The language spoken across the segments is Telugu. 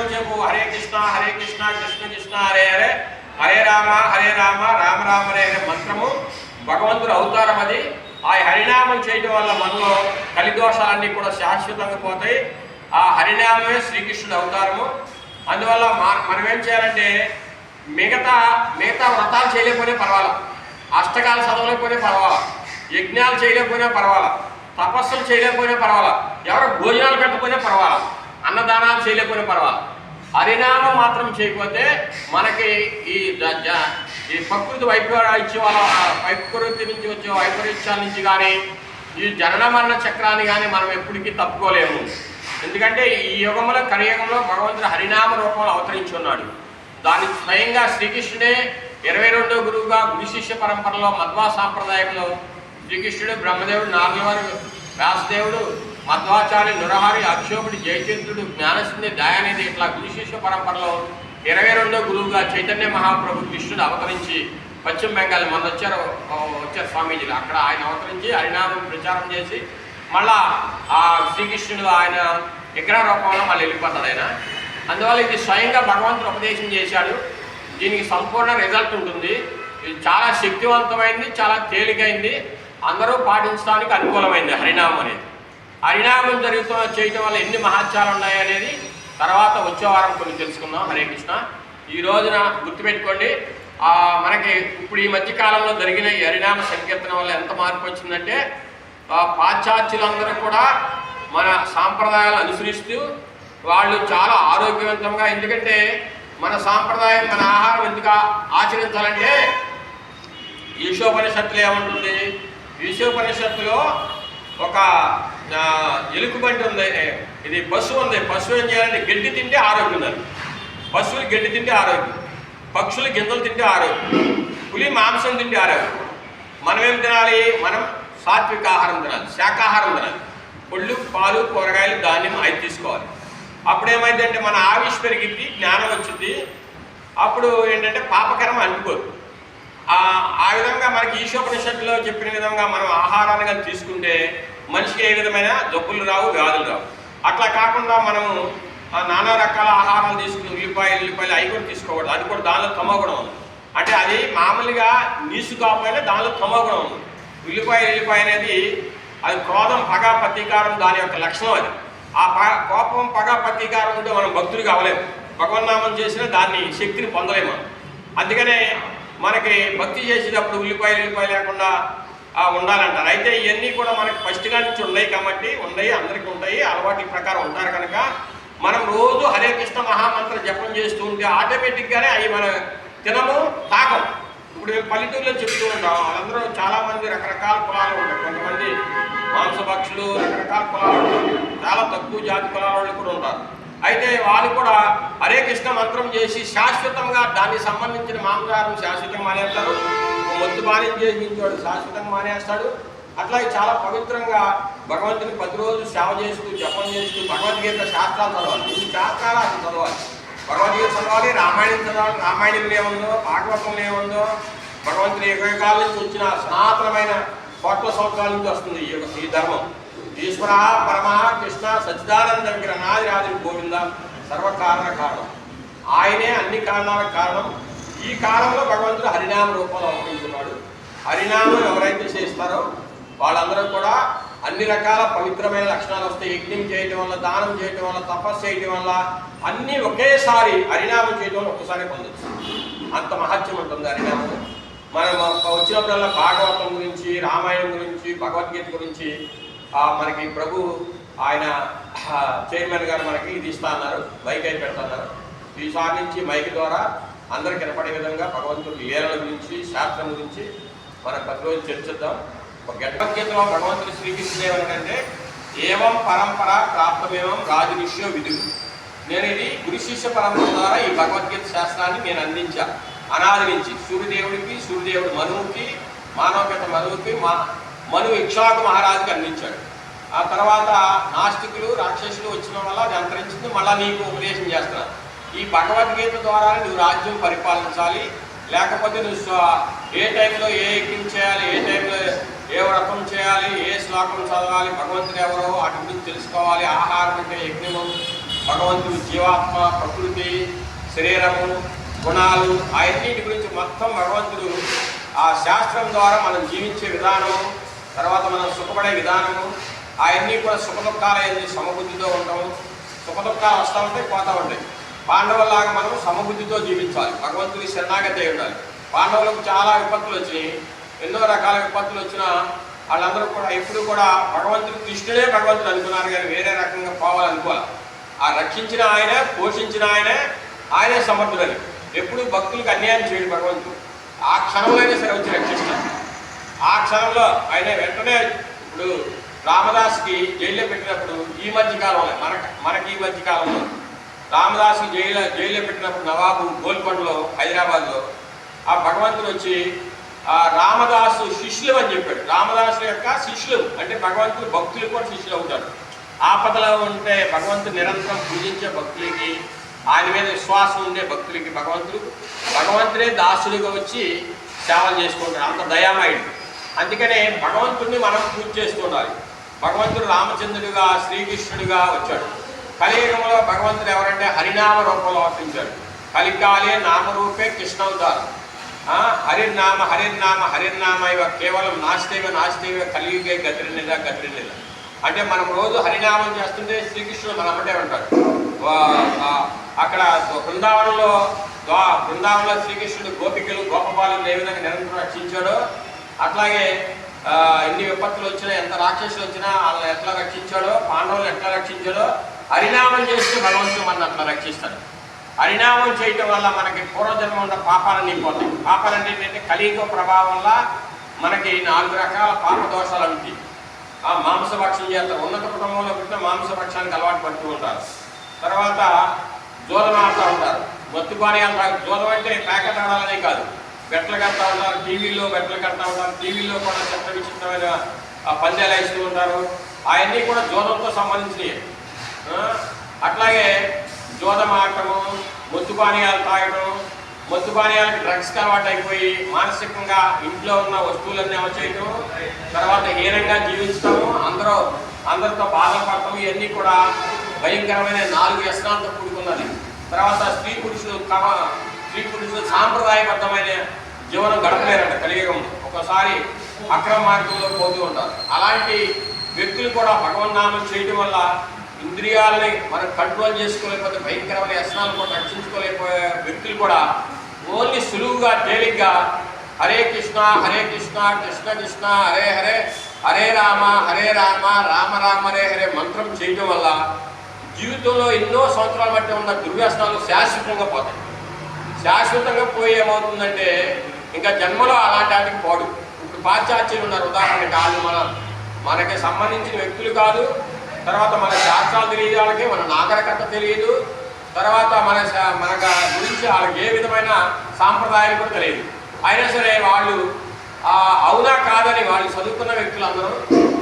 చెప్పు హరే కృష్ణ హరే కృష్ణ కృష్ణ కృష్ణ హరే హరే. హరే రామ హరే రామ రామ రామ హరే మంత్రము. భగవంతుడు అవతారం అది. ఆ హరినామం చేయడం వల్ల మనలో కలిదోషాలన్నీ కూడా శాశ్వతంగా పోతాయి. ఆ హరినామమే శ్రీకృష్ణుడు అవతారము. అందువల్ల మా- మనం ఏం చేయాలంటే మిగతా మిగతా వ్రతాలు చేయలేకపోయినా పర్వాలా. అష్టకాలు చదవలేకపోయినా పర్వాలా. యజ్ఞాలు చేయలేకపోయినా పర్వాలా. తపస్సులు చేయలేకపోయినా పర్వాలా. ఎవరు భోజనాలు పెట్టకపోయినా పర్వాలా. అన్నదానాలు చేయలేకపోయినా పర్వాలేదు. హరినామం మాత్రం చేయకపోతే మనకి ఈ ఈ ప్రకృతి వైపరీత్యం వాళ్ళ ప్రకృతి నుంచి వచ్చే వైపరీత్యాల నుంచి కానీ ఈ జనన మరణ చక్రాన్ని కానీ మనం ఎప్పటికీ తప్పుకోలేము. ఎందుకంటే ఈ యుగంలో కలియుగంలో భగవంతుడు హరినామ రూపంలో అవతరించి ఉన్నాడు దాని స్వయంగా శ్రీకృష్ణుడే ఇరవై రెండో గురువుగా గురు శిష్య పరంపరలో మధ్వా సాంప్రదాయంలో శ్రీకృష్ణుడు బ్రహ్మదేవుడు నారదవారు వ్యాసదేవుడు మధ్వాచార్య నురహరి అక్షోపుడు జయచంద్రుడు జ్ఞానసింధి దయానిధి ఇట్లా గురుశిష్య పరంపరలో ఇరవై రెండో గురువుగా చైతన్య మహాప్రభు కృష్ణుడు అవతరించి పశ్చిమ బెంగాల్ మొన్న వచ్చారు వచ్చారు స్వామీజీలు. అక్కడ ఆయన అవతరించి హరినామం ప్రచారం చేసి మళ్ళా ఆ శ్రీకృష్ణుడు ఆయన విగ్రహ రూపంలో మళ్ళీ వెళ్ళిపోతాడు ఆయన. అందువల్ల ఇది స్వయంగా భగవంతుడు ఉపదేశం చేశాడు. దీనికి సంపూర్ణ రిజల్ట్ ఉంటుంది. ఇది చాలా శక్తివంతమైంది చాలా తేలికైంది. అందరూ పాటించడానికి అనుకూలమైంది హరినామం అనేది. హరినామం జరుగుతున్న చేయటం వల్ల ఎన్ని మహత్యాలు ఉన్నాయి అనేది తర్వాత వచ్చే వారం కొన్ని తెలుసుకుందాం. హరే కృష్ణ. ఈ రోజున గుర్తుపెట్టుకోండి మనకి ఇప్పుడు ఈ మధ్య కాలంలో జరిగిన ఈ హరినామ సంకీర్తన వల్ల ఎంత మార్పు వచ్చిందంటే పాశ్చాత్యులందరూ కూడా మన సాంప్రదాయాలు అనుసరిస్తూ వాళ్ళు చాలా ఆరోగ్యవంతంగా ఎందుకంటే మన సాంప్రదాయం మన ఆహారం ఎందుకు ఆచరించాలంటే ఈశోపనిషత్తులో ఏముంటుంది? ఈశోపనిషత్తులో ఒక ఆ, ఎలుగుబంటి ఉంది. ఇది పశువు ఉంది. పశువు ఏం చేయాలంటే గడ్డి తింటే ఆరోగ్యం ఉండాలి. పశువులు గడ్డి తింటే ఆరోగ్యం. పక్షులు గింజలు తింటే ఆరోగ్యం. పులి మాంసం తింటే ఆరోగ్యం. మనం ఏం తినాలి? మనం సాత్విక ఆహారం తినాలి. శాకాహారం తినాలి. పళ్ళు పాలు కూరగాయలు ధాన్యం అవి తీసుకోవాలి. అప్పుడు ఏమైందంటే మన ఆవిష్ పెరిగింది జ్ఞానం వచ్చింది అప్పుడు ఏంటంటే పాపకరం అంటుకోదు ఆ ఆ విధంగా మనకి ఈశోపనిషత్తులో చెప్పిన విధంగా మనం ఆహారాన్ని కానీ తీసుకుంటే మనిషికి ఏ విధమైన జబ్బులు రావు వ్యాధులు రావు. అట్లా కాకుండా మనము నానా రకాల ఆహారాలు తీసుకుని ఉల్లిపాయలు ఉల్లిపాయలు అవి కూడా తీసుకోకూడదు. అది కూడా దానిలో తమోగుణం ఉంది. అంటే అది మామూలుగా నీసు కాకపోయినా దానిలో తమోగుణం ఉంది. ఉల్లిపాయ ఉల్లిపాయ అనేది అది క్రోధం పగ ప్రతీకారం దాని యొక్క లక్షణం అది. ఆ కోపం పగ ప్రతీకారం ఉంటే మనం భక్తులు కావలేము. భగవన్నామం చేసినా దాన్ని శక్తిని పొందలేము అందుకనే మనకి భక్తి చేసేటప్పుడు ఉల్లిపాయలు ఉల్లిపాయ లేకుండా ఉండాలంటారు. అయితే ఇవన్నీ కూడా మనకి ఫస్ట్గా నుంచి ఉన్నాయి కాబట్టి ఉన్నాయి అందరికీ ఉంటాయి అలవాటు ప్రకారం ఉంటారు కనుక మనం రోజు హరే కృష్ణ మహామంత్ర జపం చేస్తూ ఉంటే ఆటోమేటిక్గానే అవి మన తినము తాగం ఇప్పుడు మేము పల్లెటూరులో చెప్తూ ఉంటాం వాళ్ళందరూ చాలామంది రకరకాల కులాలు ఉంటారు కొంతమంది మాంసభక్షులు రకరకాల కులాలు ఉంటారు చాలా తక్కువ జాతి కులాల వాళ్ళు కూడా ఉంటారు. అయితే వాళ్ళు కూడా హరే కృష్ణ మంత్రం చేసి శాశ్వతంగా దానికి సంబంధించిన మాంసాహారం శాశ్వతం అనేస్తారు మొద్దు చేసి చేయించాడు శాశ్వతంగా మానేస్తాడు. అట్లాగే చాలా పవిత్రంగా భగవంతుని ప్రతిరోజు సేవ చేస్తూ జపం చేస్తూ భగవద్గీత శాస్త్రాలు చదవాలి. ఈ శాస్త్రాలు అది చదవాలి. భగవద్గీత చదవాలి రామాయణం చదవాలి. రామాయణంలో ఏముందో భాగవతంలో ఏముందో భగవంతుని ఇరవై నుంచి వచ్చిన సనాతనమైన కోట్ల సంవత్సరాల నుంచి వస్తుంది ఈ ఈ ధర్మం. ఈశ్వర పరమ కృష్ణ సచ్చిదానంద విగ్రహనాది రాజు గోవింద సర్వకారణ కారణం. ఆయనే అన్ని కారణాలకు కారణం. ఈ కాలంలో భగవంతుడు హరినామ రూపంలో అవతరించున్నాడు హరినామం ఎవరైతే చేస్తారో వాళ్ళందరూ కూడా అన్ని రకాల పవిత్రమైన లక్షణాలు వస్తాయి. యజ్ఞం చేయటం వల్ల దానం చేయటం వల్ల తపస్సు చేయటం వల్ల అన్నీ ఒకేసారి హరినామం చేయటం ఒక్కసారి పొందొచ్చు. అంత మహత్యం ఉంటుంది హరినామం. మనం వచ్చినప్పుడల్లా భాగవతం గురించి రామాయణం గురించి భగవద్గీత గురించి మనకి ప్రభు ఆయన చైర్మన్ గారు మనకి ఇది ఇస్తా అన్నారు. మైక్ అయితే పెడతా అన్నారు. ఈసారి నుంచి మైక్ ద్వారా అందరికి కనపడే విధంగా భగవంతుడి లీలల గురించి శాస్త్రం గురించి మనం ప్రతిరోజు చర్చిద్దాం. ఒక భగవంతుడు శ్రీకృష్ణుడు ఏమంటే ఏవం పరంపర ప్రాప్తమేవం రాజునిష్యో విధు నేను ఇది గురు శిష్య పరంపర ద్వారా ఈ భగవద్గీత శాస్త్రాన్ని నేను అందించా. అనాది నుంచి సూర్యదేవుడికి సూర్యదేవుడు మనువుకి మానవగత మనువుకి మా మను ఇక్షాకు మహారాజుకి అందించాడు. ఆ తర్వాత నాస్తికులు రాక్షసులు వచ్చిన వల్ల అది అంతరించింది. మళ్ళీ నీకు ఉపదేశం చేస్తున్నాను ఈ భగవద్గీత ద్వారా నువ్వు రాజ్యం పరిపాలించాలి. లేకపోతే నువ్వు ఏ టైంలో ఏ యజ్ఞం చేయాలి ఏ టైంలో ఏ వ్రతం చేయాలి ఏ శ్లోకం చదవాలి భగవంతుడు ఎవరో వాటి గురించి తెలుసుకోవాలి. ఆహారం అంటే యజ్ఞము. భగవంతుడు జీవాత్మ ప్రకృతి శరీరము గుణాలు అవన్నిటి గురించి మొత్తం భగవంతుడు ఆ శాస్త్రం ద్వారా మనం జీవించే విధానము తర్వాత మనం సుఖపడే విధానము అవన్నీ కూడా సుఖదుఖాలు అయింది సమబుద్ధితో ఉంటాము. సుఖదుఖాలు వస్తూ ఉంటాయి పోతూ ఉంటాయి. పాండవులాగా మనం సమబుద్ధితో జీవించాలి. భగవంతుని శరణాగతి అయి ఉండాలి. పాండవులకు చాలా విపత్తులు వచ్చినాయి. ఎన్నో రకాల విపత్తులు వచ్చినా వాళ్ళందరూ కూడా ఎప్పుడు కూడా భగవంతుడు కృష్ణుడే భగవంతుడు అనుకున్నారు కానీ వేరే రకంగా పోవాలనుకోవాలి. ఆ రక్షించిన ఆయనే పోషించిన ఆయనే ఆయనే సమర్థుడని. ఎప్పుడు భక్తులకు అన్యాయం చేయడు భగవంతుడు. ఆ క్షణంలోనే సరే వచ్చి రక్షిస్తాడు. ఆ క్షణంలో ఆయన వెంటనే ఇప్పుడు రామదాస్కి జైల్లో పెట్టినప్పుడు ఈ మధ్య కాలంలో మనకి మనకి ఈ మధ్య కాలంలో రామదాసు జైలు జైల్లో పెట్టినప్పుడు నవాబు గోల్కొండలో హైదరాబాద్లో. ఆ భగవంతుడు వచ్చి ఆ రామదాసు శిష్యులు అని చెప్పాడు. రామదాసు యొక్క శిష్యులు. అంటే భగవంతుడు భక్తులు కూడా శిష్యులు అవుతాడు. ఆపదలో ఉంటే భగవంతుడు నిరంతరం పూజించే భక్తులకి ఆయన మీద విశ్వాసం ఉండే భక్తులకి భగవంతుడు భగవంతుడే దాసుడిగా వచ్చి సేవలు చేసుకుంటాడు. అంత దయామయుడు. అందుకనే భగవంతుడిని మనం పూజ చేస్తుండాలి భగవంతుడు రామచంద్రుడిగా శ్రీకృష్ణుడిగా వచ్చాడు. కలియుగంలో భగవంతుడు ఎవరంటే హరినామ రూపంలో వర్తించాడు. కలికాలే నామరూపే కృష్ణ అవతారం హరిర్నామ హరిర్నామ హరిర్నామ ఇవ కేవలం నాస్తేవ నాస్తేవ కలియుగే గతిరినిద గతిరినిద అంటే మనం రోజు హరినామం చేస్తుంటే శ్రీకృష్ణుడు మన అమ్మటే ఉంటాడు. వా- అక్కడ బృందావనంలో ద్వా- బృందావనంలో శ్రీకృష్ణుడు గోపికలు గోపబాలను ఏ విధంగా నిరంతరం రక్షించాడో అట్లాగే ఎన్ని విపత్తులు వచ్చినా ఎంత రాక్షసులు వచ్చినా వాళ్ళని ఎట్లా రక్షించాడో పాండవులు ఎట్లా రక్షించాడో హరినామం చేస్తే భగవంతుడు మన అట్లా రక్షిస్తాడు. హరినామం చేయటం వల్ల మనకి పూర్వజన్మ ఉన్న పాపాలన్నీ పోతాయి అంటే ఏంటంటే కలియుగ ప్రభావం వల్ల మనకి నాలుగు రకాల పాప దోషాలు ఉంటాయి. ఆ మాంసభక్షం చేస్తారు. ఉన్నత కుటుంబంలో పుట్టిన మాంసభక్షానికి అలవాటు పడుతూ ఉంటారు. తర్వాత జోదం ఆడుతూ ఉంటారు. మత్తుపాని అంటారు జోదం అంటే ప్యాకెట్ ఆడాలనే కాదు. బెట్టలు కడతా ఉన్నారు టీవీలో బెట్టలు కడతా ఉన్నారు టీవీలో కూడా చిత్ర విచిత్రమైన ఆ, వేస్తూ ఉంటారు. అవన్నీ కూడా జోదంతో సంబంధించినవి అట్లాగే జోదం ఆడటము మొత్తు పానీయాలు తాగడం మొత్తు పానీయాలకు డ్రగ్స్కి అలవాటు అయిపోయి మానసికంగా ఇంట్లో ఉన్న వస్తువులన్నీ అవచేయటం తర్వాత హీనంగా జీవించటము అందరూ అందరితో బాధపడటం ఇవన్నీ కూడా భయంకరమైన నాలుగు వ్యసనాలతో కూడుకున్నది. తర్వాత స్త్రీ పురుషులు తమ శ్రీకృష్ణుడు సాంప్రదాయబద్ధమైన జీవనం గడపలేరంట కలియుగం. ఒకసారి అక్రమ మార్గంలో పోతూ ఉంటారు. అలాంటి వ్యక్తులు కూడా భగవన్నామం చేయడం వల్ల ఇంద్రియాలని మనం కంట్రోల్ చేసుకోలేకపోతే భయంకరమైన వ్యసనాలు కూడా రక్షించుకోలేకపోయే వ్యక్తులు కూడా ఓన్లీ సులువుగా తేలిగ్గా హరే కృష్ణ హరే కృష్ణ కృష్ణ కృష్ణ హరే హరే హరే రామ హరే రామ రామ రామ హరే హరే మంత్రం చేయడం వల్ల జీవితంలో ఎన్నో సంవత్సరాల బట్టి ఉన్న దుర్వ్యసనాలు శాశ్వతంగా పోతాయి. శాశ్వతంగా పోయి ఏమవుతుందంటే ఇంకా జన్మలో అలాంటి వాటికి పోడు. ఇప్పుడు పాశ్చాత్యులు ఉన్నారు. ఉదాహరణ కాదు మన మనకి సంబంధించిన వ్యక్తులు కాదు. తర్వాత మన శాస్త్రాలు తెలియదు వాళ్ళకి మన నాగరికత తెలియదు. తర్వాత మన మన గురించి వాళ్ళకి ఏ విధమైన సాంప్రదాయాలు కూడా తెలియదు. అయినా సరే వాళ్ళు ఆ, అవునా కాదని వాళ్ళు చదువుకున్న వ్యక్తులందరూ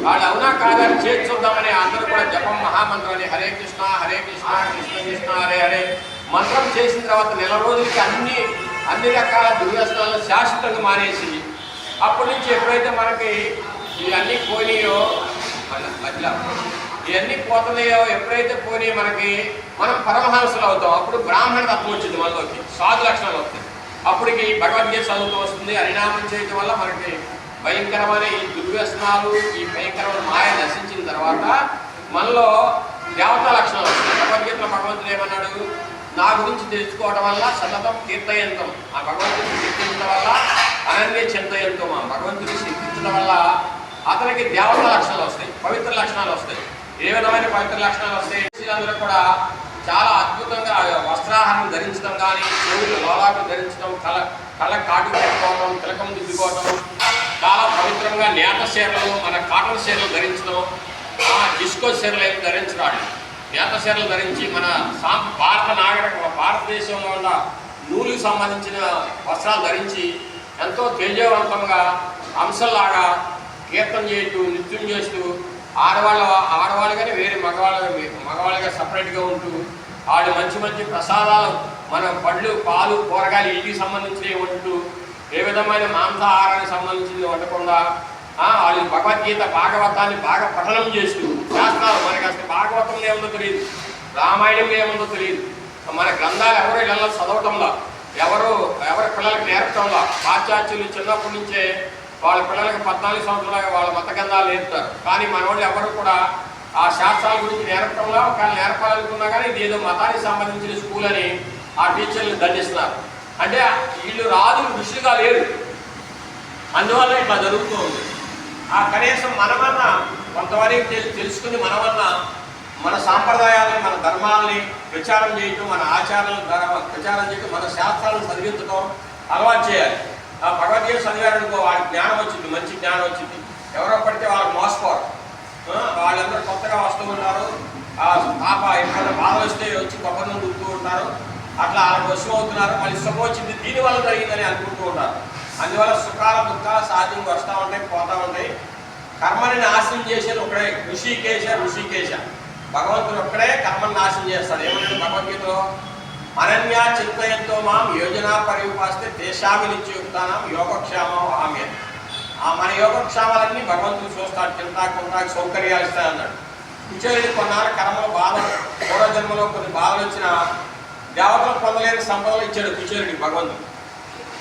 వాళ్ళు అవునా కాదని చేర్చుద్దామని చూద్దామని అందరూ కూడా జపం మహామంత్రాన్ని హరే కృష్ణ హరే కృష్ణ కృష్ణ కృష్ణ హరే హరే మంత్రం చేసిన తర్వాత నెల రోజులకి అన్ని అన్ని రకాల దుర్వ్యసనాలను శాశ్వతంగా మానేసి అప్పటి నుంచి ఎప్పుడైతే మనకి ఇవన్నీ పోనీయో మళ్ళా మధ్యలో ఇవన్నీ పోతున్నాయో ఎప్పుడైతే పోనీ మనకి మనం పరమహంసలు అవుతాం. అప్పుడు బ్రాహ్మణ తత్వం వచ్చింది మనలోకి సాధు లక్షణాలు వస్తాయి. అప్పటికి భగవద్గీత చదువుతూ వస్తుంది హరినామం చేయడం వల్ల మనకి భయంకరమైన ఈ దుర్వ్యసనాలు ఈ భయంకరమైన మాయ నశించిన తర్వాత మనలో దేవతా లక్షణాలు వస్తాయి. భగవద్గీతలో భగవంతుడు ఏమన్నాడు? నా గురించి తెలుసుకోవడం వల్ల సతతం తీర్థయంతం. ఆ భగవంతుని కీర్తించడం వల్ల అనన్య చింతయంతం ఆ భగవంతుని చింతించడం వల్ల అతనికి దేవత లక్షణాలు వస్తాయి పవిత్ర లక్షణాలు వస్తాయి. ఏ విధమైన పవిత్ర లక్షణాలు వస్తాయి? అందరూ కూడా చాలా అద్భుతంగా వస్త్రాహారం ధరించడం కానీ చెవులు లోలాలు ధరించడం కళ కళ్ళ కాటు పెట్టుకోవడం తిలకం దిద్దుకోవడం చాలా పవిత్రంగా నేత చీరలు మన కాటన్ చీరలు ధరించడం ఆ డిస్కో చీరలు ఏమి ధరించరాడు నేత ధరించి మన సాం భారత నాగరిక భారతదేశం వల్ల నూలుకు సంబంధించిన వస్త్రాలు ధరించి ఎంతో తేజవంతంగా అంశంలాగా కీర్తన చేస్తూ నృత్యం చేస్తూ ఆడవాళ్ళ ఆడవాళ్ళుగానే వేరే మగవాళ్ళ మగవాళ్ళుగా సపరేట్గా ఉంటూ వాళ్ళు మంచి మంచి ప్రసాదాలు మన పళ్ళు పాలు కూరగాయలు ఇంటికి సంబంధించినవి వండుతూ ఏ విధమైన మాంసాహారానికి సంబంధించింది వండకుండా వాళ్ళు భగవద్గీత భాగవతాన్ని బాగా పఠనం చేస్తూ శాస్త్రాలు. మనకి అసలు భాగవతం ఏముందో తెలియదు. రామాయణం ఏముందో తెలియదు. మన గ్రంథాలు ఎవరు ఇళ్ళలో చదవటంలో? ఎవరు ఎవరి పిల్లలకి నేర్పటంలో? పాశ్చాత్యులు చిన్నప్పటి నుంచే వాళ్ళ పిల్లలకి పద్నాలుగు సంవత్సరాలుగా వాళ్ళ మత గ్రంథాలు నేర్పుతారు. కానీ మన వాళ్ళు ఎవరు కూడా ఆ శాస్త్రాల గురించి నేర్పటంలో? ఒకవేళ నేర్పాలనుకున్నా కానీ ఇది ఏదో మతానికి సంబంధించిన స్కూల్ అని ఆ టీచర్లు దండిస్తున్నారు. అంటే వీళ్ళు రాజులు ఋషులుగా లేరు. అందువల్ల ఇట్లా జరుగుతూ ఉంది. ఆ కనీసం మనమన్నా కొంతవరకు తెలుసుకుని తెలుసుకుని వల్ల మన సాంప్రదాయాలని మన ధర్మాలని ప్రచారం చేయటం మన ఆచారాలను ప్రచారం చేయటం మన శాస్త్రాలను చదివించడం అలవాటు చేయాలి. ఆ భగవద్గీత చదివారనుకో వాడికి జ్ఞానం వచ్చింది మంచి జ్ఞానం వచ్చింది. ఎవరో పడితే వాళ్ళు మోసపోరు. వాళ్ళందరూ కొత్తగా వస్తూ ఉంటారు ఆ పాప ఎప్పుడైనా బాధలు వస్తే వచ్చి కొబ్బరి నుండి ఉడుతూ ఉంటారు. అట్లా వాళ్ళకి వశం అవుతున్నారు. మళ్ళీ సుఖం వచ్చింది దీనివల్ల జరిగిందని అనుకుంటూ ఉంటారు. అందువల్ల సుఖాల దుఃఖాల సాధ్యం వస్తూ ఉంటాయి పోతూ ఉంటాయి. కర్మని నాశనం చేసేది ఒకడే ఋషికేశ ఋషికేశ. భగవంతుడు ఒక్కడే కర్మని నాశనం చేస్తాడు. ఏమన్నాడు భగవద్గీతలో? అనన్యా చింతయంతో మాం యోజనా పరిపాస్తే తేషామి నిత్యయుక్తానం యోగక్షేమం ఆమె. ఆ మన యోగక్షేమాలన్నీ భగవంతుడు చూస్తాడు. తింటా కొంత సౌకర్యాలు ఇస్తాడన్నాడు కుచేరుడి కొన్నాళ్ళు కర్మలు బాధలు పూర్వజన్మలో కొన్ని బాధలు వచ్చిన దేవతలు పొందలేని సంపదలు ఇచ్చాడు కుచేరుడికి భగవంతుడు.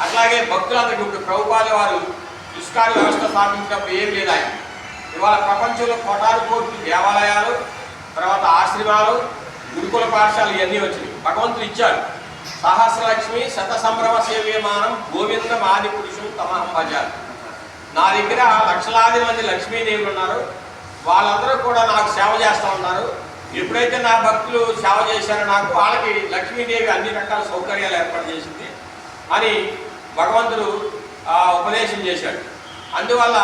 అట్లాగే భక్తులందరికీ ఇప్పుడు ప్రభుపాద వారు ఇస్కాన్ వ్యవస్థ స్థాపించినప్పుడు ఏం లేదు ఆయన ఇవాళ ప్రపంచంలో కోటాను కోట్లు దేవాలయాలు తర్వాత ఆశ్రమాలు గురుకుల పాఠశాలలు ఇవన్నీ వచ్చినాయి. భగవంతుడు ఇచ్చాడు. సహస్రలక్ష్మి శత సంభ్రమ సేవ్యమానం గోవింద మాది పురుషులు తమహం భజాలు నా దగ్గర లక్షలాది మంది లక్ష్మీదేవులు ఉన్నారు. వాళ్ళందరూ కూడా నాకు సేవ చేస్తూ ఉన్నారు. ఎప్పుడైతే నా భక్తులు సేవ చేశారో నాకు వాళ్ళకి లక్ష్మీదేవి అన్ని రకాల సౌకర్యాలు ఏర్పాటు చేసింది. అని భగవంతుడు ఉపదేశం చేశాడు. అందువల్ల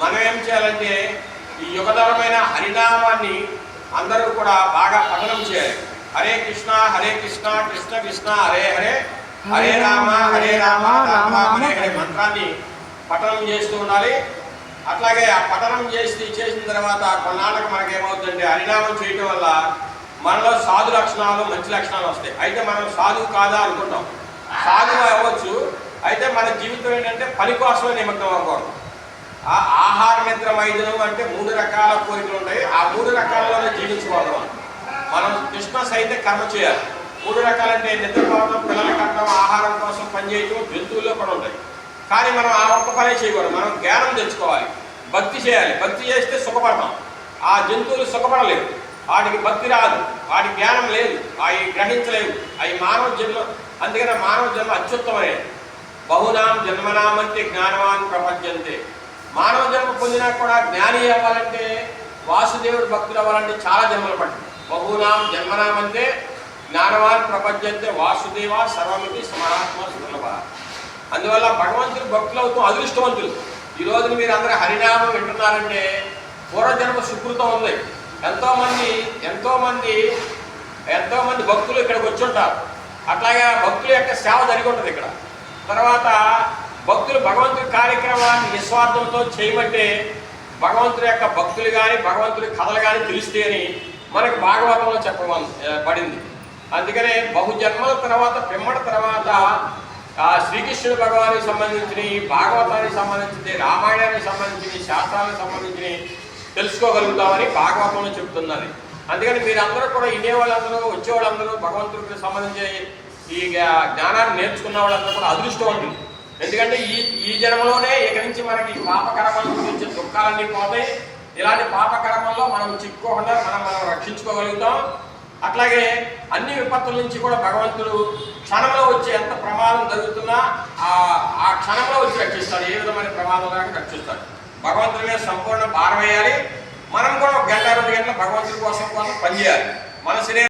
మనం ఏం చేయాలంటే ఈ యుగధరమైన హరినామాన్ని అందరూ కూడా బాగా పఠనం చేయాలి. హరే కృష్ణ హరే కృష్ణ కృష్ణ కృష్ణ హరే హరే హరే రామ హరే రామ రామ రామ హరే హరే మంత్రాన్ని పఠనం చేస్తూ ఉండాలి. అట్లాగే ఆ పఠనం చేసి చేసిన తర్వాత కొన్నాళ్ళకి మనకి ఏమవుతుందంటే హరినామం చేయటం వల్ల మనలో సాధు లక్షణాలు మంచి లక్షణాలు వస్తాయి. అయితే మనం సాధువు కాదా అనుకుంటాం. సాధువు అవ్వచ్చు. అయితే మన జీవితం ఏంటంటే పని కోసమే నిమగ్నం అవ్వకూడదు. ఆ ఆహార నిద్ర అంటే మూడు రకాల కోరికలు ఉంటాయి. ఆ మూడు రకాలలోనే జీవించుకోవాలి మనం. మనం అయితే సైత కర్మ చేయాలి. మూడు రకాలంటే నిద్రపోవడం పిల్లల కట్టడం ఆహారం కోసం పనిచేయటం జంతువుల్లో కూడా ఉంటాయి. కానీ మనం ఆ ఒక్క పనే చేయకూడదు. మనం జ్ఞానం తెచ్చుకోవాలి. భక్తి చేయాలి. భక్తి చేస్తే సుఖపడతాం. ఆ జంతువులు సుఖపడలేవు. వాటికి భక్తి రాదు. వాటి జ్ఞానం లేదు. అవి గ్రహించలేవు. అవి మానవ జన్మ. అందుకనే మానవ జన్మ అత్యుత్తమమైనది బహునాం జన్మనామంటే జ్ఞానవాన్ ప్రపంచంతే మానవ జన్మ పొందినా కూడా జ్ఞాని అవ్వాలంటే వాసుదేవుడు భక్తులు అవ్వాలంటే చాలా జన్మలు పట్టింది బహునాం జన్మనామంటే జ్ఞానవాన్ ప్రపంచంతే వాసుదేవ సర్వమితి సమరాత్మ సులభ అందువల్ల భగవంతుడు భక్తులు అవుతూ అదృష్టవంతులు. ఈ రోజున మీరు అందరూ హరినామం వింటున్నారంటే పూర్వజన్మ సుకృతం ఉంది. ఎంతోమంది ఎంతోమంది ఎంతోమంది భక్తులు ఇక్కడికి వచ్చి ఉంటారు. అట్లాగే భక్తుల యొక్క సేవ జరిగి ఉంటుంది ఇక్కడ. తర్వాత భక్తులు భగవంతుడి కార్యక్రమాన్ని నిస్వార్థంతో చేయబట్టే భగవంతుడి యొక్క భక్తులు కానీ భగవంతుడి కథలు కానీ తెలిస్తే అని మనకు భాగవతంలో చెప్పబడింది పడింది. అందుకనే బహుజన్మల తర్వాత పిమ్మట తర్వాత శ్రీకృష్ణుడు భగవానికి సంబంధించిన భాగవతానికి సంబంధించిన రామాయణానికి సంబంధించిన శాస్త్రానికి సంబంధించిన తెలుసుకోగలుగుతామని భాగవతంలో చెప్తున్నది. అందుకని మీరందరూ కూడా ఇనే వాళ్ళందరూ వచ్చే వాళ్ళందరూ భగవంతుడికి సంబంధించి ఈ జ్ఞానాన్ని నేర్చుకున్న వాళ్ళందరూ కూడా అదృష్టవంతులు. ఎందుకంటే ఈ ఈ జన్మలోనే ఇక నుంచి మనకి పాపకర్మల గురించి దుఃఖాలన్నీ పోతాయి. ఇలాంటి పాపకర్మల్లో మనం చిక్కుకోకుండా మనం మనం రక్షించుకోగలుగుతాం. అట్లాగే అన్ని విపత్తుల నుంచి కూడా భగవంతుడు క్షణంలో వచ్చి ఎంత ప్రమాదం జరుగుతున్నా ఆ ఆ క్షణంలో వచ్చి రక్షిస్తాడు. ఏ విధమైన ప్రమాదం దాకా రక్షిస్తాడు. భగవంతుడి మీద సంపూర్ణ భారం వేయాలి. మనం కూడా ఒక గంట రెండు గంటల భగవంతుడి కోసం కోసం పనిచేయాలి. మన శరీరం